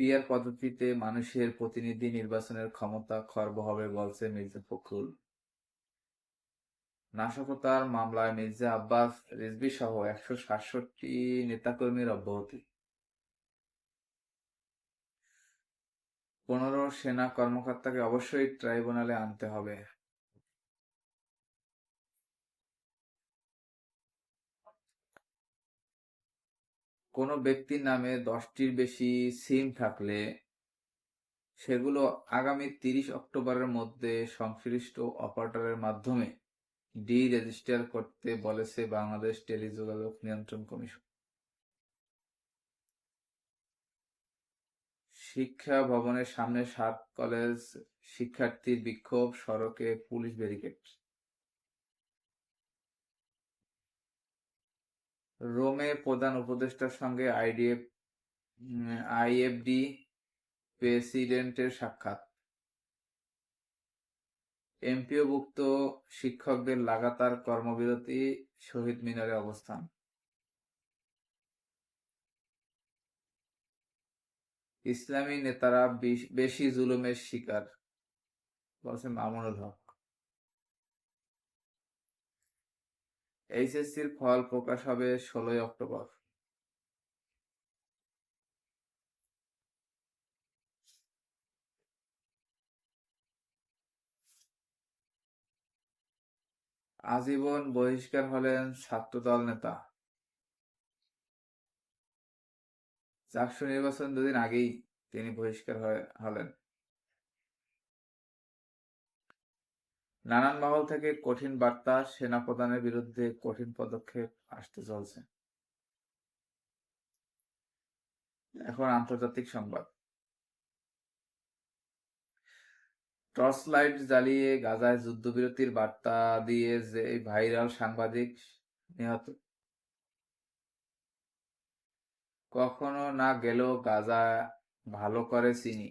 PR পদ্ধতিতে মানুষের প্রতিনিধি নির্বাচনের ক্ষমতা খর্ব হবে, বলছে মির্জা ফখরুল। নাশকতার মামলায় মির্জা আব্বাস রিজবি সহ একশো সাতষট্টি নেতাকর্মীর অব্যাহতি। পনেরো সেনা কর্মকর্তাকে অবশ্যই ট্রাইব্যুনালে আনতে হবে। কোনো ব্যক্তির নামে দশটির বেশি সিম থাকলে সেগুলো আগামী তিরিশ অক্টোবরের মধ্যে সংশ্লিষ্ট অপারেটরের মাধ্যমে ডি রেজিস্টার করতে বলেছে বাংলাদেশ টেলিযোগাযোগ নিয়ন্ত্রণ কমিশন। শিক্ষা ভবনের সামনে সাত কলেজ শিক্ষার্থীর বিক্ষোভ, সড়কে পুলিশ ব্যারিকেড। রোমে প্রধান উপদেষ্টার সঙ্গে আইডিএফ আইএফডি প্রেসিডেন্টের সাক্ষাৎ। এমপিওভুক্ত শিক্ষকদের লাগাতার কর্মবিরতি শহীদ মিনারে অবস্থান। ইসলামী নেতারা বেশ- জুলুমের শিকার, বলছে মামুনুল হক। এইচএসসির ফল প্রকাশ হবে ষোলোই অক্টোবর। আজীবন বহিষ্কার হলেন ছাত্রদল নেতা। চারশো নির্বাচন দুদিন আগেই তিনি বহিষ্কার হলেন। নানান মহল থেকে কঠিন বার্তা সেনা সেনাপ্রধানের বিরুদ্ধে কঠিন পদক্ষেপ আসতে চলছে। এখন আন্তর্জাতিক সংবাদ। টর্চ লাইট জ্বালিয়ে গাজায় যুদ্ধবিরতির বার্তা দিয়ে যে ভাইরাল সাংবাদিক নিহত। কখনো না গেলেও গাজা ভালো করে চিনি,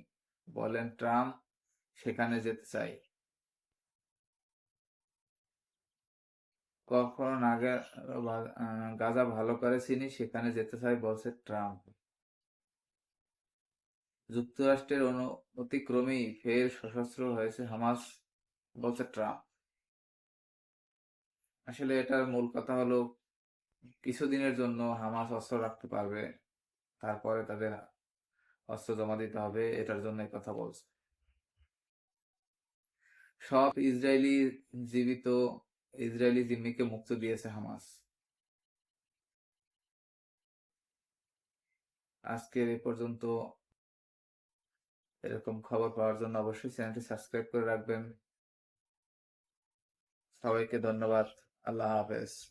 বলেন ট্রাম্প, সেখানে যেতে চাই। কখনো না গে- গাজা ভালো করে চিনি, সেখানে যেতে চাই বলছে ট্রাম্প। যুক্তরাষ্ট্রের অনুমতিক্রমেই ফের সশস্ত্র হয়েছে হামাস, বলছে ট্রাম্প। আসলে এটার মূল কথা হলো, কিছুদিনের জন্য হামাস অস্ত্র রাখতে পারবে, তারপরে তাদের অস্ত্র জমা দিতে হবে, এটার জন্য কথা বলছে। সব ইসরায়েলি জীবিত ইসরায়েলি জিম্মিকে মুক্ত দিয়েছে হামাস। আজকের এ পর্যন্ত। এরকম খবর পাওয়ার জন্য অবশ্যই চ্যানেলটি সাবস্ক্রাইব করে রাখবেন। সবাইকে ধন্যবাদ। আল্লাহ হাফেজ।